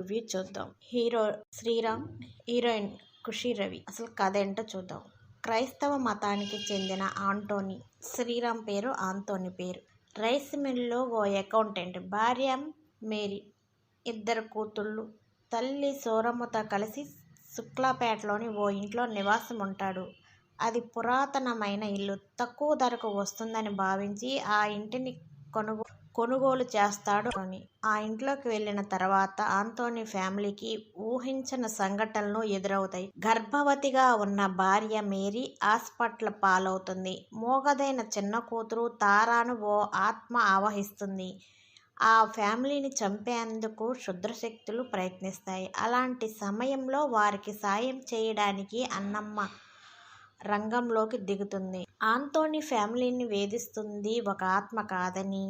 Review చూద్దాం. Hero Sriram heroine Khushi Ravi. అసలు కథ ఏంటో చూద్దాం. క్రైస్తవ మతానికి చెందిన ఆంటోనీ శ్రీరామ్ పేరు ఆంటోనీ పేరు. రైస్ మిల్లో ఓ అకౌంటెంట్ భార్య మేరీ ఇద్దరు కూతుళ్ళు తల్లి సోరమ్మతో కలిసి శుక్లాపేటలోని ఓ ఇంట్లో నివాసం ఉంటాడు అది పురాతనమైన ఇల్లు. తక్కువ ధరకు వస్తుందని భావించి ఆ ఇంటిని కొనుగో కొనుగోలు చేస్తాడు అని. ఆ ఇంట్లోకి వెళ్ళిన తర్వాత ఆంటోనీ ఫ్యామిలీకి ఊహించిన సంఘటనలు ఎదురవుతాయి. గర్భవతిగా ఉన్న భార్య మేరీ హాస్పిటల్ పాలవుతుంది. మోగదైన చిన్న కూతురు తారాను ఓ ఆత్మ ఆవహిస్తుంది. ఆ ఫ్యామిలీని చంపేందుకు క్షుద్రశక్తులు ప్రయత్నిస్తాయి. అలాంటి సమయంలో వారికి సాయం చేయడానికి అన్నమ్మ రంగంలోకి దిగుతుంది. ఆంటోనీ ఫ్యామిలీని వేధిస్తుంది ఒక ఆత్మ కాదని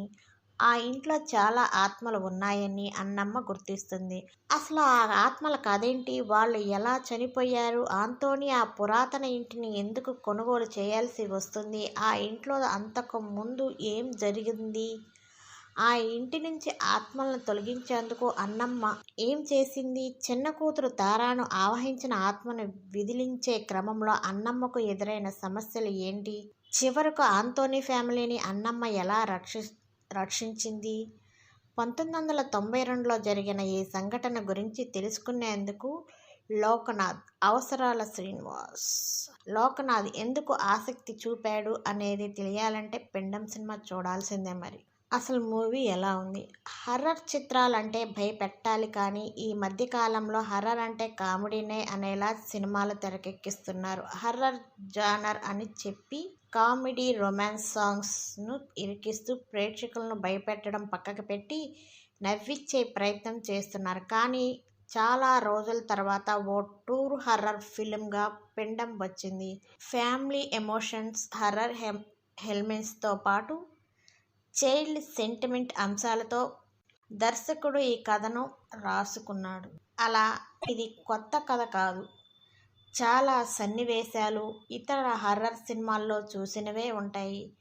ఆ ఇంట్లో చాలా ఆత్మలు ఉన్నాయని అన్నమ్మ గుర్తిస్తుంది. అసలు ఆ ఆత్మల కదేంటి వాళ్ళు ఎలా చనిపోయారు? ఆంతోని ఆ పురాతన ఇంటిని ఎందుకు కొనుగోలు చేయాల్సి వస్తుంది? ఆ ఇంట్లో అంతకు ముందు ఏం జరిగింది? ఆ ఇంటి నుంచి ఆత్మలను తొలగించేందుకు అన్నమ్మ ఏం చేసింది? చిన్న కూతురు తారాను ఆవహించిన ఆత్మను విదిలించే క్రమంలో అన్నమ్మకు ఎదురైన సమస్యలు ఏంటి? చివరకు ఆంతోని ఫ్యామిలీని అన్నమ్మ ఎలా రక్షి రక్షించింది. పంతొమ్మిది వందల తొంభై రెండులో జరిగిన ఈ సంఘటన గురించి తెలుసుకునేందుకు లోకనాథ్ అవసరాల శ్రీనివాస్. లోకనాథ్ ఎందుకు ఆసక్తి చూపాడు అనేది తెలియాలంటే పిండం సినిమా చూడాల్సిందే మరి. అసలు మూవీ ఎలా ఉంది? హర్రర్ చిత్రాలంటే భయపెట్టాలి కానీ ఈ మధ్యకాలంలో హర్రర్ అంటే కామెడీనే అనేలా సినిమాలు తెరకెక్కిస్తున్నారు. హర్రర్ జానర్ అని చెప్పి కామెడీ రొమాన్స్ సాంగ్స్ను ఇరికిస్తూ ప్రేక్షకులను భయపెట్టడం పక్కకు పెట్టి నవ్విచ్చే ప్రయత్నం చేస్తున్నారు. కానీ చాలా రోజుల తర్వాత ఓ టూర్ హర్రర్ ఫిల్మ్గా పిండం వచ్చింది. ఫ్యామిలీ ఎమోషన్స్ హర్రర్ హెమ్ హెల్మెట్స్తో పాటు చైల్డ్ సెంటిమెంట్ అంశాలతో దర్శకుడు ఈ కథను రాసుకున్నాడు. అలా ఇది కొత్త కథ కాదు. చాలా సన్నివేశాలు ఇతర హర్రర్ సినిమాల్లో చూసినవే ఉంటాయి.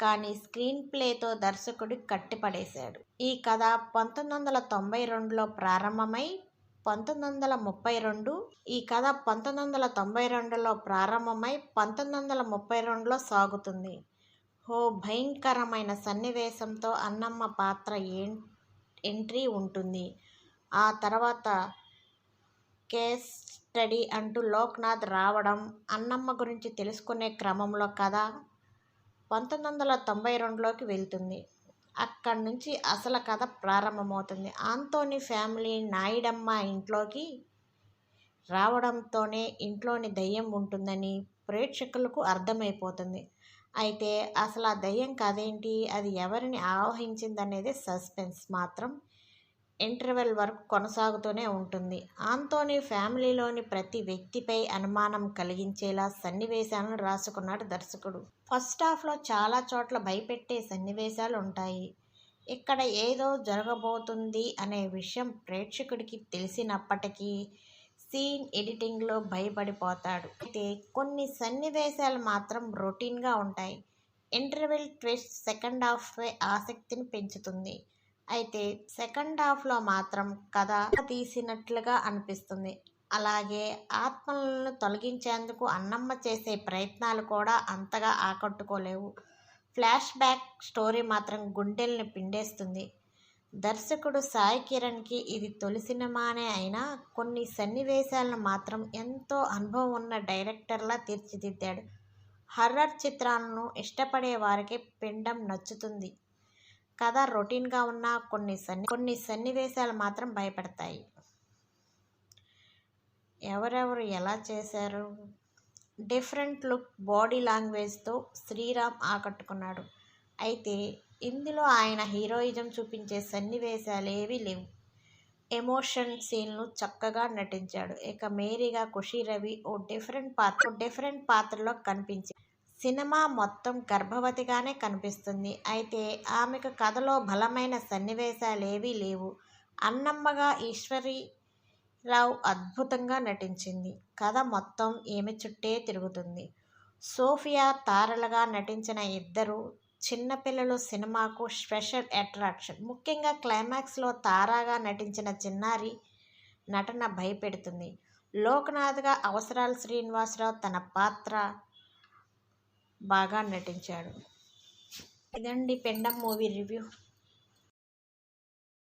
కానీ స్క్రీన్ ప్లేతో దర్శకుడు కట్టిపడేశాడు. ఈ కథ పంతొమ్మిది వందల తొంభై రెండులో ప్రారంభమై పంతొమ్మిది వందల ముప్పై రెండు ఈ కథ పంతొమ్మిది వందల తొంభై రెండులో ప్రారంభమై పంతొమ్మిది వందల ముప్పై రెండులో సాగుతుంది. ఓ భయంకరమైన సన్నివేశంతో అన్నమ్మ పాత్ర ఎంట్రీ ఉంటుంది. ఆ తర్వాత కేస్ స్టడీ అంటూ లోక్నాథ్ రావడం అన్నమ్మ గురించి తెలుసుకునే క్రమంలో కథ పంతొమ్మిది వందల తొంభై రెండులోకి వెళ్తుంది. అక్కడి నుంచి అసలు కథ ప్రారంభమవుతుంది. ఆంటోనీ ఫ్యామిలీ నాయుడమ్మ ఇంట్లోకి రావడంతోనే ఇంట్లోని దయ్యం ఉంటుందని ప్రేక్షకులకు అర్థమైపోతుంది. అయితే అసలు ఆ దయ్యం కదేంటి? అది ఎవరిని ఆవహించిందనేది సస్పెన్స్ మాత్రం ఇంటర్వెల్ వరకు కొనసాగుతూనే ఉంటుంది. ఆంతోని ఫ్యామిలీలోని ప్రతి వ్యక్తిపై అనుమానం కలిగించేలా సన్నివేశాలను రాసుకున్నాడు దర్శకుడు. ఫస్ట్ హాఫ్లో చాలా చోట్ల భయపెట్టే సన్నివేశాలు ఉంటాయి ఇక్కడ ఏదో జరగబోతుంది అనే విషయం ప్రేక్షకుడికి తెలిసినప్పటికీ సీన్ ఎడిటింగ్లో భయపడిపోతాడు. అయితే కొన్ని సన్నివేశాలు మాత్రం రొటీన్గా ఉంటాయి. ఇంటర్వెల్ ట్విస్ట్ సెకండ్ హాఫ్పై ఆసక్తిని పెంచుతుంది. అయితే సెకండ్ హాఫ్లో మాత్రం కథ తీసినట్లుగా అనిపిస్తుంది. అలాగే ఆత్మలను తొలగించేందుకు అన్నమ్మ చేసే ప్రయత్నాలు కూడా అంతగా ఆకట్టుకోలేవు. ఫ్లాష్ బ్యాక్ స్టోరీ మాత్రం గుండెల్ని పిండేస్తుంది. దర్శకుడు సాయి కిరణ్కి ఇది తొలి సినిమానే అయినా కొన్ని సన్నివేశాలను మాత్రం ఎంతో అనుభవం ఉన్న డైరెక్టర్లా తీర్చిదిద్దాడు. హర్రర్ చిత్రాలను ఇష్టపడే వారికి పిండం నచ్చుతుంది. కథ రొటీన్గా ఉన్న కొన్ని సన్ని కొన్ని సన్నివేశాలు మాత్రం భయపడతాయి. ఎవరెవరు ఎలా చేశారు? డిఫరెంట్ లుక్ బాడీ లాంగ్వేజ్తో శ్రీరామ్ ఆకట్టుకున్నాడు. అయితే ఇందులో ఆయన హీరోయిజం చూపించే సన్నివేశాలు ఏవీ లేవు. ఎమోషన్ సీన్లు చక్కగా నటించాడు. ఇక మేరీగా ఖుషి రవి ఓ డిఫరెంట్ పాత్ర డిఫరెంట్ పాత్రలో కనిపించింది సినిమా మొత్తం గర్భవతిగానే కనిపిస్తుంది. అయితే ఆమెకు కథలో బలమైన సన్నివేశాలు ఏవీ లేవు. అన్నమ్మగా ఈశ్వరి రావు అద్భుతంగా నటించింది. కథ మొత్తం ఈమె చుట్టే తిరుగుతుంది. సోఫియా తారలుగా నటించిన ఇద్దరు చిన్నపిల్లలు సినిమాకు స్పెషల్ అట్రాక్షన్. ముఖ్యంగా క్లైమాక్స్లో తారాగా నటించిన చిన్నారి నటన భయపెడుతుంది. లోక్నాథ్గా అవసరాలు శ్రీనివాసరావు తన పాత్ర బాగా నటించాడు. ఇదండి పెండం మూవీ రివ్యూ.